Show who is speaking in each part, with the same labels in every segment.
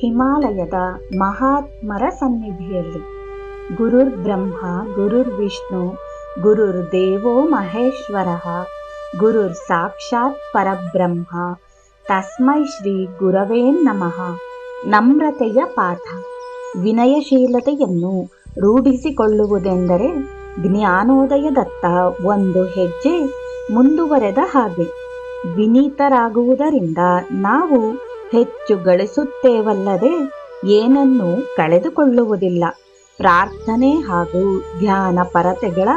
Speaker 1: ಹಿಮಾಲಯದ ಮಹಾತ್ಮರ ಸನ್ನಿಧಿಯಲ್ಲಿ. ಗುರುರ್ ಬ್ರಹ್ಮ, ಗುರುರ್ ವಿಷ್ಣು, ಗುರುರ್ ದೇವೋ ಮಹೇಶ್ವರ, ಗುರುರ್ ಸಾಕ್ಷಾತ್ ಪರಬ್ರಹ್ಮ, ತಸ್ಮೈ ಶ್ರೀ ಗುರವೇ ನಮಃ. ನಮ್ರತೆಯ ಪಾಠ. ವಿನಯಶೀಲತೆಯನ್ನು ರೂಢಿಸಿಕೊಳ್ಳುವುದೆಂದರೆ ಜ್ಞಾನೋದಯದತ್ತ ಒಂದು ಹೆಜ್ಜೆ ಮುಂದುವರೆದ ಹಾಗೆ. ವಿನೀತರಾಗುವುದರಿಂದ ನಾವು ಹೆಚ್ಚು ಗಳಿಸುತ್ತೇವಲ್ಲದೆ ಏನನ್ನೂ ಕಳೆದುಕೊಳ್ಳುವುದಿಲ್ಲ. ಪ್ರಾರ್ಥನೆ ಹಾಗೂ ಧ್ಯಾನ ಪರತೆಗಳ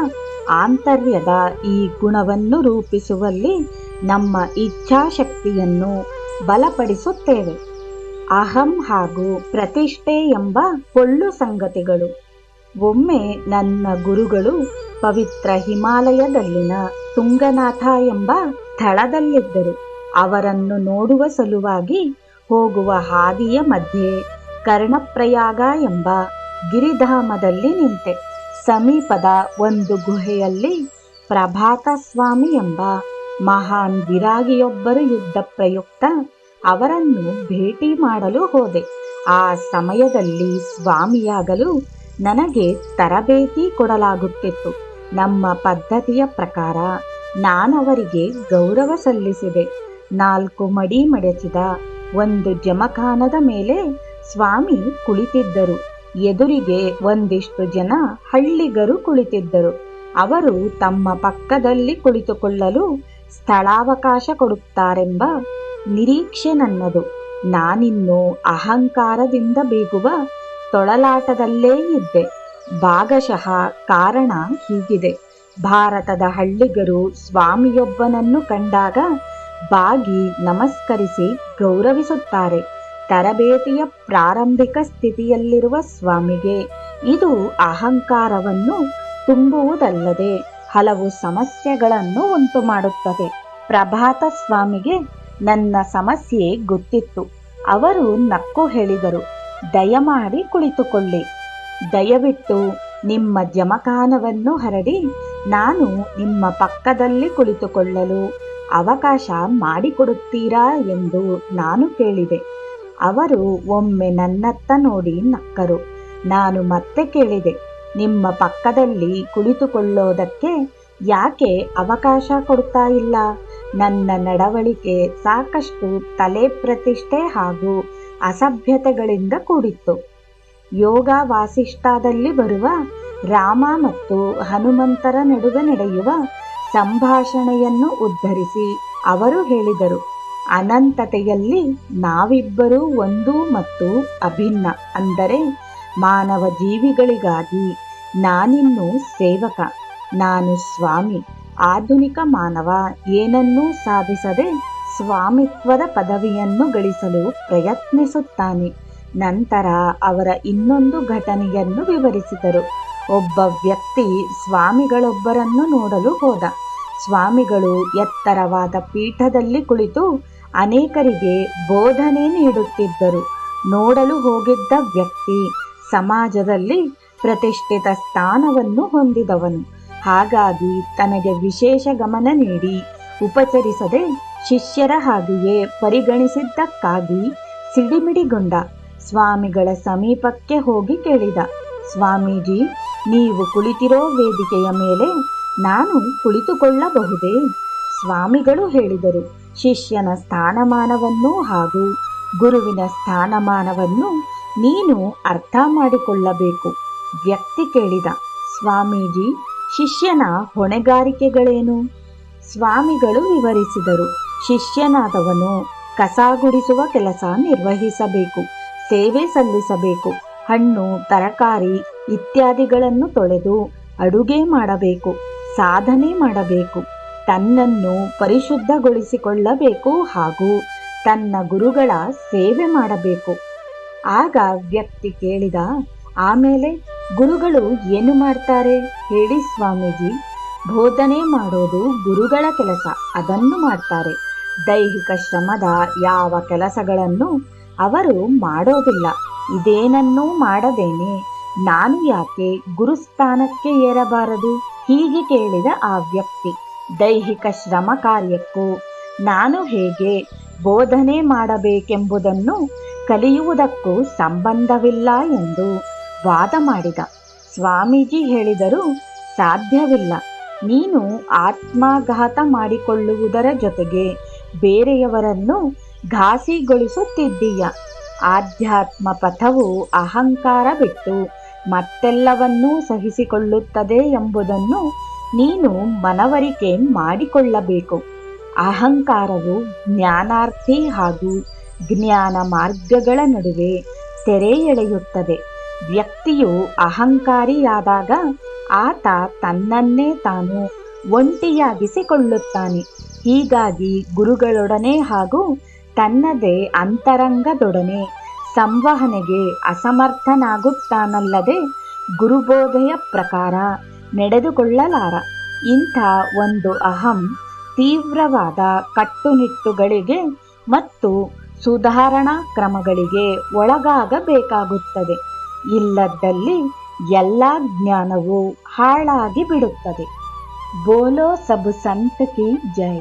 Speaker 1: ಆಂತರ್ಯದ ಈ ಗುಣವನ್ನು ರೂಪಿಸುವಲ್ಲಿ ನಮ್ಮ ಇಚ್ಛಾಶಕ್ತಿಯನ್ನು ಬಲಪಡಿಸುತ್ತೇವೆ. ಅಹಂ ಹಾಗೂ ಪ್ರತಿಷ್ಠೆ ಎಂಬ ಪೊಳ್ಳು ಸಂಗತಿಗಳು. ಒಮ್ಮೆ ನನ್ನ ಗುರುಗಳು ಪವಿತ್ರ ಹಿಮಾಲಯದಲ್ಲಿನ ತುಂಗನಾಥ ಎಂಬ ಸ್ಥಳದಲ್ಲಿದ್ದರು. ಅವರನ್ನು ನೋಡುವ ಸಲುವಾಗಿ ಹೋಗುವ ಹಾದಿಯ ಮಧ್ಯೆ ಕರ್ಣಪ್ರಯಾಗ ಎಂಬ ಗಿರಿಧಾಮದಲ್ಲಿ ನಿಂತೆ ಸಮೀಪದ ಒಂದು ಗುಹೆಯಲ್ಲಿ ಪ್ರಭಾತ ಸ್ವಾಮಿ ಎಂಬ ಮಹಾನ್ ವಿರಾಗಿಯೊಬ್ಬರು ಯುದ್ಧ ಪ್ರಯುಕ್ತ ಅವರನ್ನು ಭೇಟಿ ಮಾಡಲು ಹೋದೆ. ಆ ಸಮಯದಲ್ಲಿ ಸ್ವಾಮಿಯಾಗಲು ನನಗೆ ತರಬೇತಿ ಕೊಡಲಾಗುತ್ತಿತ್ತು. ನಮ್ಮ ಪದ್ಧತಿಯ ಪ್ರಕಾರ ನಾನವರಿಗೆ ಗೌರವ ಸಲ್ಲಿಸಿದೆ. ನಾಲ್ಕು ಮಡಿ ಮಡಚಿದ ಒಂದು ಜಮಖಾನದ ಮೇಲೆ ಸ್ವಾಮಿ ಕುಳಿತಿದ್ದರು. ಎದುರಿಗೆ ಒಂದಿಷ್ಟು ಜನ ಹಳ್ಳಿಗರು ಕುಳಿತಿದ್ದರು. ಅವರು ತಮ್ಮ ಪಕ್ಕದಲ್ಲಿ ಕುಳಿತುಕೊಳ್ಳಲು ಸ್ಥಳಾವಕಾಶ ಕೊಡುತ್ತಾರೆಂಬ ನಿರೀಕ್ಷೆ ನನ್ನದು. ನಾನಿನ್ನು ಅಹಂಕಾರದಿಂದ ಬೀಗುವ ತೊಳಲಾಟದಲ್ಲೇ ಇದ್ದೆ. ಭಾಗಶಃ ಕಾರಣ ಹೀಗಿದೆ. ಭಾರತದ ಹಳ್ಳಿಗರು ಸ್ವಾಮಿಯೊಬ್ಬನನ್ನು ಕಂಡಾಗ ಬಾಗಿ ನಮಸ್ಕರಿಸಿ ಗೌರವಿಸುತ್ತಾರೆ. ತರಬೇತಿಯ ಪ್ರಾರಂಭಿಕ ಸ್ಥಿತಿಯಲ್ಲಿರುವ ಸ್ವಾಮಿಗೆ ಇದು ಅಹಂಕಾರವನ್ನು ತುಂಬುವುದಲ್ಲದೆ ಹಲವು ಸಮಸ್ಯೆಗಳನ್ನು ಉಂಟು ಮಾಡುತ್ತದೆ ಪ್ರಭಾತ ಸ್ವಾಮಿಗೆ ನನ್ನ ಸಮಸ್ಯೆ ಗೊತ್ತಿತ್ತು. ಅವರು ನಕ್ಕು ಹೇಳಿದರು, ದಯಮಾಡಿ ಕುಳಿತುಕೊಳ್ಳಿ. ದಯವಿಟ್ಟು ನಿಮ್ಮ ಜಮಖಾನವನ್ನು ಹರಡಿ, ನಾನು ನಿಮ್ಮ ಪಕ್ಕದಲ್ಲಿ ಕುಳಿತುಕೊಳ್ಳಲು ಅವಕಾಶ ಮಾಡಿಕೊಡುತ್ತೀರಾ ಎಂದು ನಾನು ಕೇಳಿದೆ. ಅವರು ಒಮ್ಮೆ ನನ್ನತ್ತ ನೋಡಿ ನಕ್ಕರು. ನಾನು ಮತ್ತೆ ಕೇಳಿದೆ, ನಿಮ್ಮ ಪಕ್ಕದಲ್ಲಿ ಕುಳಿತುಕೊಳ್ಳೋದಕ್ಕೆ ಯಾಕೆ ಅವಕಾಶ ಕೊಡ್ತಾ ಇಲ್ಲ? ನನ್ನ ನಡವಳಿಕೆ ಸಾಕಷ್ಟು ತಲೆ ಪ್ರತಿಷ್ಠೆ ಹಾಗೂ ಅಸಭ್ಯತೆಗಳಿಂದ ಕೂಡಿತ್ತು. ಯೋಗ ವಾಸಿಷ್ಠದಲ್ಲಿ ಬರುವ ರಾಮ ಮತ್ತು ಹನುಮಂತರ ನಡುವೆ ನಡೆಯುವ ಸಂಭಾಷಣೆಯನ್ನು ಉದ್ಧರಿಸಿ. ಅವರು ಹೇಳಿದರು, ಅನಂತತೆಯಲ್ಲಿ ನಾವಿಬ್ಬರೂ ಒಂದು ಮತ್ತು ಅಭಿನ್ನ. ಅಂದರೆ ಮಾನವ ಜೀವಿಗಳಿಗಾಗಿ ನಾನಿನ್ನು ಸೇವಕ, ನಾನು ಸ್ವಾಮಿ. ಆಧುನಿಕ ಮಾನವ ಏನನ್ನೂ ಸಾಧಿಸದೆ ಸ್ವಾಮಿತ್ವದ ಪದವಿಯನ್ನು ಗಳಿಸಲು ಪ್ರಯತ್ನಿಸುತ್ತಾನೆ. ನಂತರ ಅವರ ಇನ್ನೊಂದು ಘಟನೆಯನ್ನು ವಿವರಿಸಿದರು. ಒಬ್ಬ ವ್ಯಕ್ತಿ ಸ್ವಾಮಿಗಳೊಬ್ಬರನ್ನು ನೋಡಲು ಹೋದ. ಸ್ವಾಮಿಗಳು ಎತ್ತರವಾದ ಪೀಠದಲ್ಲಿ ಕುಳಿತು ಅನೇಕರಿಗೆ ಬೋಧನೆ ನೀಡುತ್ತಿದ್ದರು. ನೋಡಲು ಹೋಗಿದ್ದ ವ್ಯಕ್ತಿ ಸಮಾಜದಲ್ಲಿ ಪ್ರತಿಷ್ಠಿತ ಸ್ಥಾನವನ್ನು ಹೊಂದಿದವನು. ಹಾಗಾಗಿ ತನಗೆ ವಿಶೇಷ ಗಮನ ನೀಡಿ ಉಪಚರಿಸದೆ ಶಿಷ್ಯರ ಹಾಗೆಯೇ ಪರಿಗಣಿಸಿದ್ದಕ್ಕಾಗಿ ಸಿಡಿಮಿಡಿಗೊಂಡ. ಸ್ವಾಮಿಗಳ ಸಮೀಪಕ್ಕೆ ಹೋಗಿ ಕೇಳಿದ. ಸ್ವಾಮೀಜಿ ನೀವು ಕುಳಿತಿರೋ ವೇದಿಕೆಯ ಮೇಲೆ ನಾನು ಕುಳಿತುಕೊಳ್ಳಬಹುದೇ? ಸ್ವಾಮಿಗಳು ಹೇಳಿದರು, ಶಿಷ್ಯನ ಸ್ಥಾನಮಾನವನ್ನು ಹಾಗೂ ಗುರುವಿನ ಸ್ಥಾನಮಾನವನ್ನು ನೀನು ಅರ್ಥ ಮಾಡಿಕೊಳ್ಳಬೇಕು. ವ್ಯಕ್ತಿ ಕೇಳಿದ, ಸ್ವಾಮೀಜಿ, ಶಿಷ್ಯನ ಹೊಣೆಗಾರಿಕೆಗಳೇನು? ಸ್ವಾಮಿಗಳು ವಿವರಿಸಿದರು, ಶಿಷ್ಯನಾದವನು ಕಸ ಗುಡಿಸುವ ಕೆಲಸ ನಿರ್ವಹಿಸಬೇಕು, ಸೇವೆ ಸಲ್ಲಿಸಬೇಕು, ಹಣ್ಣು, ತರಕಾರಿ ಇತ್ಯಾದಿಗಳನ್ನು ತೊಳೆದು ಅಡುಗೆ ಮಾಡಬೇಕು, ಸಾಧನೆ ಮಾಡಬೇಕು, ತನ್ನನ್ನು ಪರಿಶುದ್ಧಗೊಳಿಸಿಕೊಳ್ಳಬೇಕು ಹಾಗೂ ತನ್ನ ಗುರುಗಳ ಸೇವೆ ಮಾಡಬೇಕು. ಆಗ ವ್ಯಕ್ತಿ ಕೇಳಿದ, ಆಮೇಲೆ ಗುರುಗಳು ಏನು ಮಾಡ್ತಾರೆ? ಹೇಳಿ ಸ್ವಾಮೀಜಿ. ಬೋಧನೆ ಮಾಡೋದು ಗುರುಗಳ ಕೆಲಸ, ಅದನ್ನು ಮಾಡ್ತಾರೆ. ದೈಹಿಕ ಶ್ರಮದ ಯಾವ ಕೆಲಸಗಳನ್ನು ಅವರು ಮಾಡೋದಿಲ್ಲ. ಇದೇನನ್ನೂ ಮಾಡದೇನೆ. ನಾನು ಯಾಕೆ ಗುರುಸ್ಥಾನಕ್ಕೆ ಏರಬಾರದು? ಹೀಗೆ ಕೇಳಿದ ಆ ವ್ಯಕ್ತಿ. ದೈಹಿಕ ಶ್ರಮ ಕಾರ್ಯಕ್ಕೂ ನಾನು ಹೇಗೆ ಬೋಧನೆ ಮಾಡಬೇಕೆಂಬುದನ್ನು ಕಲಿಯುವುದಕ್ಕೂ ಸಂಬಂಧವಿಲ್ಲ ಎಂದು ವಾದ ಮಾಡಿದ. ಸ್ವಾಮೀಜಿ ಹೇಳಿದರು ಸಾಧ್ಯವಿಲ್ಲ. ನೀನು ಆತ್ಮಾಘಾತ ಮಾಡಿಕೊಳ್ಳುವುದರ ಜೊತೆಗೆ ಬೇರೆಯವರನ್ನು ಘಾಸಿಗೊಳಿಸುತ್ತಿದ್ದೀಯ. ಆಧ್ಯಾತ್ಮ ಪಥವು ಅಹಂಕಾರ ಬಿಟ್ಟು ಮತ್ತೆಲ್ಲವನ್ನೂ ಸಹಿಸಿಕೊಳ್ಳುತ್ತದೆ ಎಂಬುದನ್ನು ನೀನು ಮನವರಿಕೆ ಮಾಡಿಕೊಳ್ಳಬೇಕು. ಅಹಂಕಾರವು ಜ್ಞಾನಾರ್ಥಿ ಹಾಗೂ ಜ್ಞಾನ ಮಾರ್ಗಗಳ ನಡುವೆ ತೆರೆ ಎಳೆಯುತ್ತದೆ. ವ್ಯಕ್ತಿಯು ಅಹಂಕಾರಿಯಾದಾಗ ಆತ ತನ್ನನ್ನೇ ತಾನು ಒಂಟಿಯಾಗಿಸಿಕೊಳ್ಳುತ್ತಾನೆ. ಹೀಗಾಗಿ ಗುರುಗಳೊಡನೆ ಹಾಗೂ ತನ್ನದೇ ಅಂತರಂಗದೊಡನೆ ಸಂವಹನೆಗೆ ಅಸಮರ್ಥನಾಗುತ್ತಾನಲ್ಲದೆ ಗುರುಬೋಧೆಯ ಪ್ರಕಾರ ನಡೆದುಕೊಳ್ಳಲಾರ. ಇಂಥ ಒಂದು ಅಹಂ ತೀವ್ರವಾದ ಕಟ್ಟುನಿಟ್ಟುಗಳಿಗೆ ಮತ್ತು ಸುಧಾರಣಾ ಕ್ರಮಗಳಿಗೆ ಒಳಗಾಗಬೇಕಾಗುತ್ತದೆ. ಇಲ್ಲದಲ್ಲಿ ಎಲ್ಲ ಜ್ಞಾನವು ಹಾಳಾಗಿ ಬಿಡುತ್ತದೆ ಬೋಲೋ ಸಬ್ ಸಂತ ಕಿ ಜೈ.